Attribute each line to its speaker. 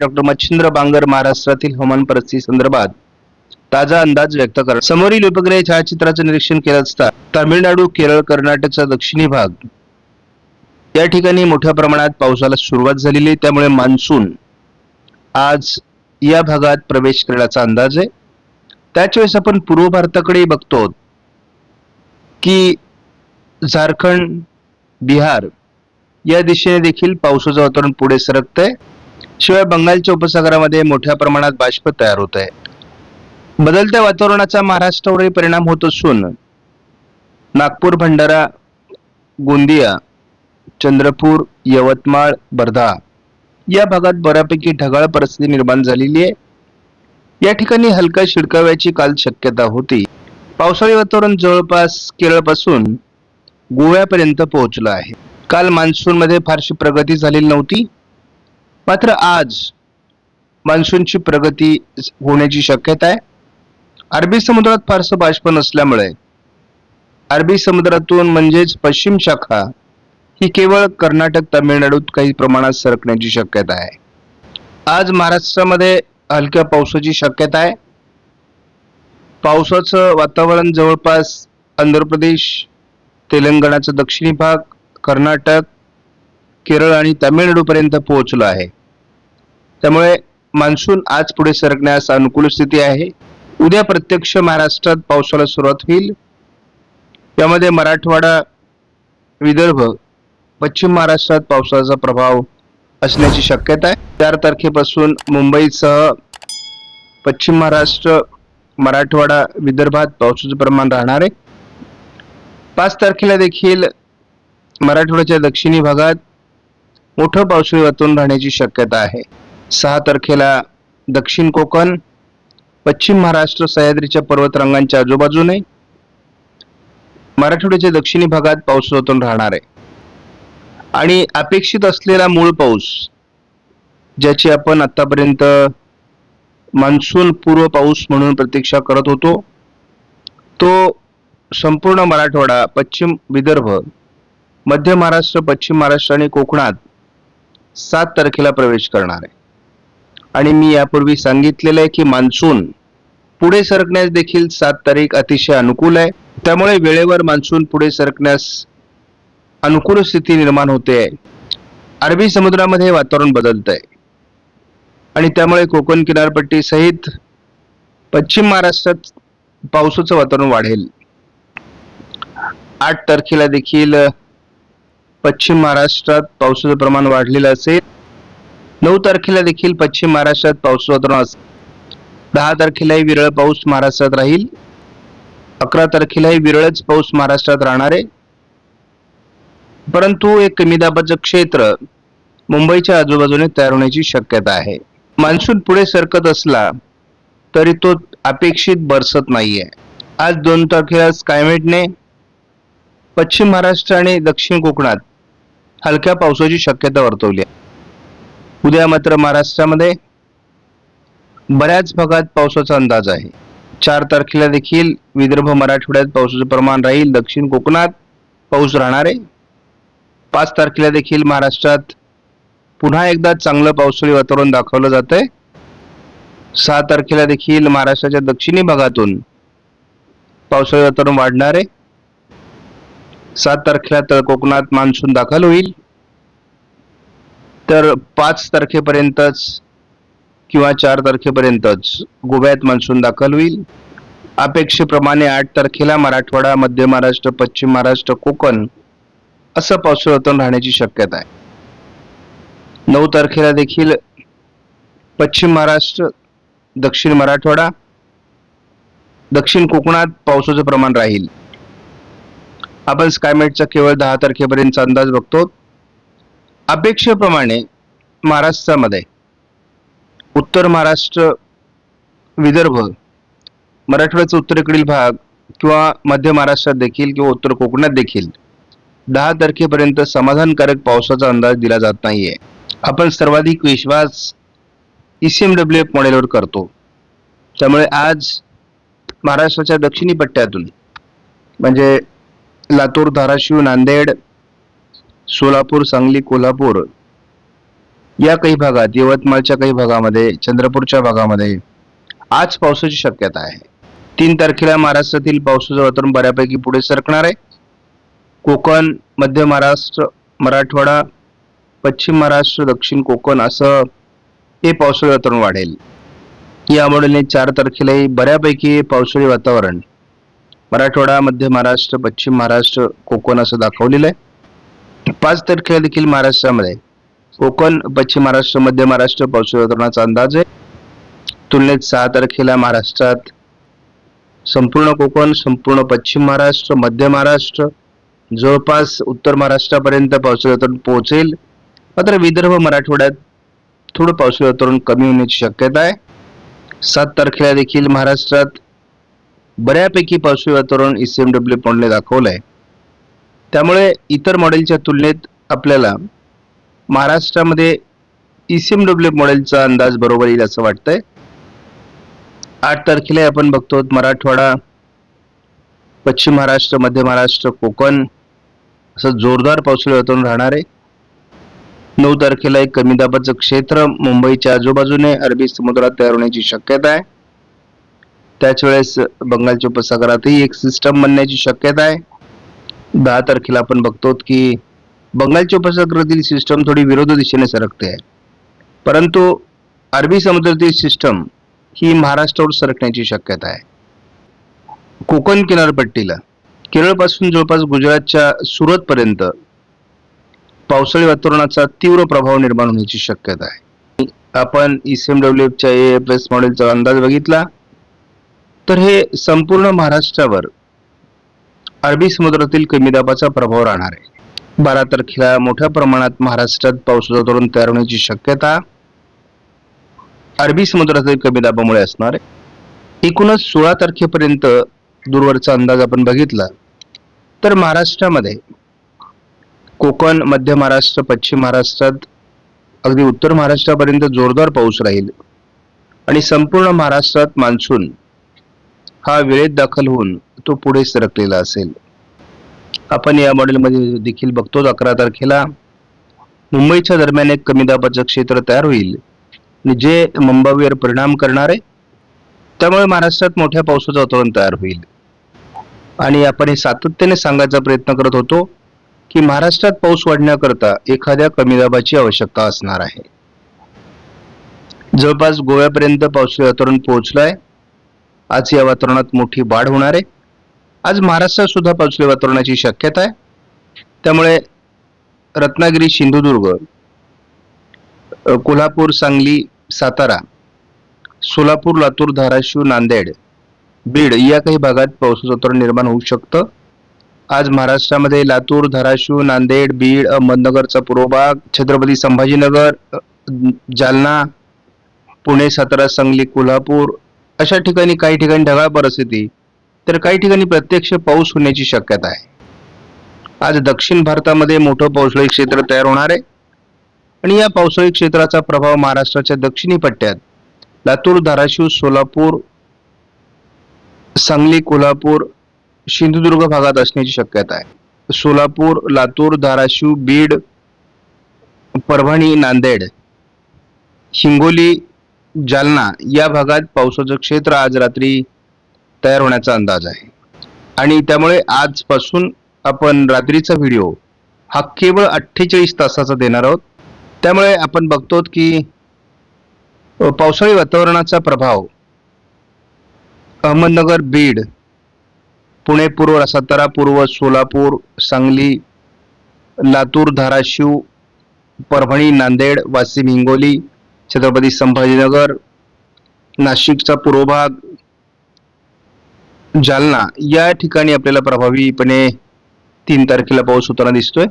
Speaker 1: Doctor Machhindra Bangar महाराष्ट्रातील हवामान परिस्थिती संदर्भात ताजा अंदाज व्यक्त करा समोरील उपग्रह छायाचित्राचं निरीक्षण केलं असता तामिळनाडू केरळ कर्नाटकचा दक्षिणी भाग. या ठिकाणी मोठ्या प्रमाणात पावसाला सुरुवात झालेली आहे. त्यामुळे मान्सून आज या भागात प्रवेश करण्याचा अंदाज आहे. त्याच वेळेस आपण पूर्व भारताकडे बघतो की झारखंड बिहार या दिशेने देखील पावसाचं वातावरण पुढे सरकतंय. शिवाय बंगालच्या उपसागरामध्ये मोठ्या प्रमाणात बाष्प तयार होत आहे. बदलत्या वातावरणाचा महाराष्ट्रावरही परिणाम होत असून नागपूर भंडारा गोंदिया चंद्रपूर यवतमाळ वर्धा या भागात बऱ्यापैकी ढगाळ परिस्थिती निर्माण झालेली आहे. या ठिकाणी हलका शिडकाव्याची काल शक्यता होती. पावसाळी वातावरण जवळपास केरळपासून गोव्यापर्यंत पोहोचलं आहे. काल मान्सूनमध्ये फारशी प्रगती झालेली नव्हती. मात्र आज मान्सूनची प्रगती होण्याची शक्यता आहे. अरबी समुद्रात फारसं बाष्प नसल्यामुळे अरबी समुद्रातून म्हणजेच पश्चिम शाखा ही केवळ कर्नाटक तामिळनाडूत काही प्रमाणात सरकण्याची शक्यता आहे. आज महाराष्ट्रामध्ये हलक्या पावसाची शक्यता आहे. पावसाचं वातावरण जवळपास आंध्र प्रदेश तेलंगणाचा दक्षिणी भाग कर्नाटक केरळ आणि तामिळनाडूपर्यंत पोहोचलो आहे. त्यामुळे मान्सून आज पुढे सरकण्यास अनुकूल स्थिती आहे. उद्या प्रत्यक्ष महाराष्ट्रात पावसाला सुरुवात होईल. यामध्ये मराठवाडा विदर्भ पश्चिम महाराष्ट्रात पावसाचा प्रभाव असण्याची शक्यता आहे. चार तारखेपासून मुंबईसह पश्चिम महाराष्ट्र मराठवाडा विदर्भात पावसाचं प्रमाण राहणार आहे. पाच तारखेला देखील मराठवाड्याच्या दक्षिणी भागात मोठं पावसाळी वातावरण राहण्याची शक्यता आहे. सहा तारखेला दक्षिण कोकण पश्चिम महाराष्ट्र सह्याद्रीच्या पर्वतरांगांच्या आजूबाजूने मराठवाड्याच्या दक्षिणी भागात पाऊस वातावरण राहणार आहे. आणि अपेक्षित असलेला मूळ पाऊस ज्याची आपण आतापर्यंत मान्सून पूर्व पाऊस म्हणून प्रतीक्षा करत होतो तो संपूर्ण मराठवाडा पश्चिम विदर्भ मध्य महाराष्ट्र पश्चिम महाराष्ट्र आणि कोकणात सात तारखेला प्रवेश करणार आहे. आणि मी यापूर्वी सांगितलेलं आहे की मान्सून पुढे सरकण्यास देखील सात तारीख अतिशय अनुकूल आहे. त्यामुळे वेळेवर मान्सून पुढे सरकण्यास अनुकूल स्थिती निर्माण होते आहे. अरबी समुद्रामध्ये वातावरण बदलत आहे आणि त्यामुळे कोकण किनारपट्टी सहित पश्चिम महाराष्ट्रात पावसाचं वातावरण वाढेल. आठ तारखेला देखील पश्चिम महाराष्ट्रात पावसाचं प्रमाण वाढलेलं असेल. नऊ तारखेला देखील पश्चिम महाराष्ट्रात पाऊस वातावरण असेल. दहा तारखेलाही विरळ पाऊस महाराष्ट्रात राहील. अकरा तारखेलाही विरळच पाऊस महाराष्ट्रात राहणार आहे. परंतु एक कमी दाबाचं क्षेत्र मुंबईच्या आजूबाजूने तयार होण्याची शक्यता आहे. मान्सून पुढे सरकत असला तरी तो अपेक्षित बरसत नाहीये. आज दोन तारखेला स्कायमेटने पश्चिम महाराष्ट्र आणि दक्षिण कोकणात हलक्या पावसाची शक्यता वर्तवली आहे. उद्या मात्र महाराष्ट्रामध्ये बऱ्याच भागात पावसाचा अंदाज आहे. चार तारखेला देखील विदर्भ मराठवाड्यात पावसाचं प्रमाण राहील. दक्षिण कोकणात पाऊस राहणार आहे. पाच तारखेला देखील महाराष्ट्रात पुन्हा एकदा चांगलं पावसाळी वातावरण दाखवलं जात आहे सहा तारखेला देखील महाराष्ट्राच्या दक्षिणी भागातून पावसाळी वातावरण वाढणार आहे. सात तारखेला तर कोकणात मान्सून दाखल होईल. तर पाच तारखेपर्यंतच किंवा चार तारखेपर्यंतच गोव्यात मान्सून दाखल होईल. अपेक्षेप्रमाणे आठ तारखेला मराठवाडा मध्य महाराष्ट्र पश्चिम महाराष्ट्र कोकण असं पावसाळ्यातून राहण्याची शक्यता आहे. नऊ तारखेला देखील पश्चिम महाराष्ट्र दक्षिण मराठवाडा दक्षिण कोकणात पावसाचं प्रमाण राहील. आपण स्कायमेटचा केवळ दहा तारखेपर्यंतचा अंदाज बघतो. अपेक्षेप्रमाणे महाराष्ट्रामध्ये उत्तर महाराष्ट्र विदर्भ मराठवाड्याचा उत्तरेकडील भाग किंवा मध्य महाराष्ट्रात देखील किंवा उत्तर कोकणात देखील दहा तारखेपर्यंत समाधानकारक पावसाचा अंदाज दिला जात नाहीये. आपण सर्वाधिक विश्वास ई सी एम एफ मॉडेलवर करतो. त्यामुळे आज महाराष्ट्राच्या दक्षिणी पट्ट्यातून म्हणजे लातूर धाराशिव नांदेड सोलापूर सांगली कोल्हापूर या काही भागात यवतमाळच्या काही भागामध्ये चंद्रपूरच्या भागामध्ये आज पावसाची शक्यता आहे. तीन तारखेला महाराष्ट्रातील पावसाचं वातावरण बऱ्यापैकी पुढे सरकणार आहे. कोकण मध्य महाराष्ट्र मराठवाडा पश्चिम महाराष्ट्र दक्षिण कोकण असं हे पावसाळी वातावरण वाढेल. यामुळे चार तारखेलाही बऱ्यापैकी पावसाळी वातावरण मराठवाडा मध्य महाराष्ट्र पश्चिम महाराष्ट्र कोकण असं दाखवलेलं आहे. पाच तारखेला देखील महाराष्ट्रामध्ये कोकण पश्चिम महाराष्ट्र मध्य महाराष्ट्र पावसाळी वातावरणाचा अंदाज आहे. तुलनेत सहा तारखेला महाराष्ट्रात संपूर्ण कोकण संपूर्ण पश्चिम महाराष्ट्र मध्य महाराष्ट्र जवळपास उत्तर महाराष्ट्रापर्यंत पावसाळी वातावरण पोहोचेल. मात्र विदर्भ मराठवाड्यात थोडं पावसाळी वातावरण कमी होण्याची शक्यता आहे. सात तारखेला देखील महाराष्ट्रात बऱ्यापैकी पावसाळी वातावरण ई सी एम डब्ल्यू मॉडेलने दाखवलं आहे त्यामुळे इतर मॉडेलच्या तुलनेत आपल्याला महाराष्ट्रामध्ये ई सी एम डब्ल्यू मॉडेलचा अंदाज बरोबर येईल असं वाटतंय. आठ तारखेला आपण बघतो मराठवाडा पश्चिम महाराष्ट्र मध्य महाराष्ट्र कोकण असं जोरदार पावसाळी वातावरण राहणार आहे. नऊ तारखेला एक कमी दाबाचं क्षेत्र मुंबईच्या आजूबाजूने अरबी समुद्रात तयार होण्याची शक्यता आहे. त्याच वेळेस बंगालच्या उपसागरातही एक सिस्टम बनण्याची शक्यता आहे. दहा तारखेला आपण बघतो की बंगालच्या उपसागरातील सिस्टम थोडी विरोध दिशेने सरकते आहे. परंतु अरबी समुद्रातील सिस्टम ही महाराष्ट्रावर सरकण्याची शक्यता आहे. कोकण किनारपट्टीला केरळपासून जवळपास गुजरातच्या सुरतपर्यंत पावसाळी वातावरणाचा तीव्र प्रभाव निर्माण होण्याची शक्यता आहे. आपण ईस एम डब्ल्यूच्या ए एफ एस मॉडेलचा अंदाज बघितला. तर हे संपूर्ण महाराष्ट्रावर अरबी समुद्रातील कमी दाबाचा प्रभाव राहणार आहे. बारा तारखेला मोठ्या प्रमाणात महाराष्ट्रात पावसाचं धोरण तयार होण्याची शक्यता अरबी समुद्रातील कमी दाबामुळे असणार आहे. एकूणच सोळा तारखेपर्यंत दूरवरचा अंदाज आपण बघितला तर महाराष्ट्रामध्ये कोकण मध्य महाराष्ट्र पश्चिम महाराष्ट्रात अगदी उत्तर महाराष्ट्रापर्यंत जोरदार पाऊस राहील आणि संपूर्ण महाराष्ट्रात मान्सून हा वेळेत दाखल होऊन तो पुढे सरकलेला असेल. आपण या मॉडेलमध्ये देखील बघतो अकरा तारखेला मुंबईच्या दरम्यान एक कमी दाबाचं क्षेत्र तयार होईल. जे मुंबईवर परिणाम करणार आहे त्यामुळे महाराष्ट्रात मोठ्या पावसाचं वातावरण तयार होईल. आणि आपण हे सातत्याने सांगायचा प्रयत्न करत होतो की महाराष्ट्रात पाऊस वाढण्याकरता एखाद्या कमी दाबाची आवश्यकता असणार आहे. जवळपास गोव्यापर्यंत पावसाळी वातावरण पोहोचलं आहे आज या वातावरणात मोठी वाढ होणार आहे. आज महाराष्ट्रात सुद्धा पावसाळी वातावरणाची शक्यता आहे. त्यामुळे रत्नागिरी सिंधुदुर्ग कोल्हापूर सांगली सातारा सोलापूर लातूर धाराशिव नांदेड बीड या काही भागात पावसाचं वातावरण निर्माण होऊ शकतं. आज महाराष्ट्रामध्ये लातूर धाराशिव नांदेड बीड अहमदनगरचा पूर्व भाग छत्रपती संभाजीनगर जालना पुणे सातारा सांगली कोल्हापूर अशा ठिकाणी काही ठिकाणी ढगाळ परिस्थिती तर काही ठिकाणी प्रत्यक्ष पाऊस होण्याची शक्यता आहे. आज दक्षिण भारतामध्ये मोठं पावसाळी क्षेत्र तयार होणार आहे. आणि या पावसाळी क्षेत्राचा प्रभाव महाराष्ट्राच्या दक्षिणी पट्ट्यात लातूर धाराशिव सोलापूर सांगली कोल्हापूर सिंधुदुर्ग भागात असण्याची शक्यता आहे. सोलापूर लातूर धाराशिव बीड परभणी नांदेड हिंगोली जालना या भागात पावसाचं क्षेत्र आज रात्री तयार होण्याचा अंदाज आहे. आणि त्यामुळे आजपासून आपण रात्रीचा व्हिडिओ हा केवळ अठ्ठेचाळीस तासाचा देणार आहोत. त्यामुळे आपण बघतो की पावसाळी वातावरणाचा प्रभाव अहमदनगर बीड पुणे पूर्व सातारा पूर्व सोलापूर सांगली लातूर धाराशिव परभणी नांदेड वाशिम हिंगोली छत्रपती संभाजीनगर नाशिकचा पूर्व भाग जालना या ठिकाणी आपल्याला प्रभावीपणे तीन तारखेला पाऊस होताना दिसतोय.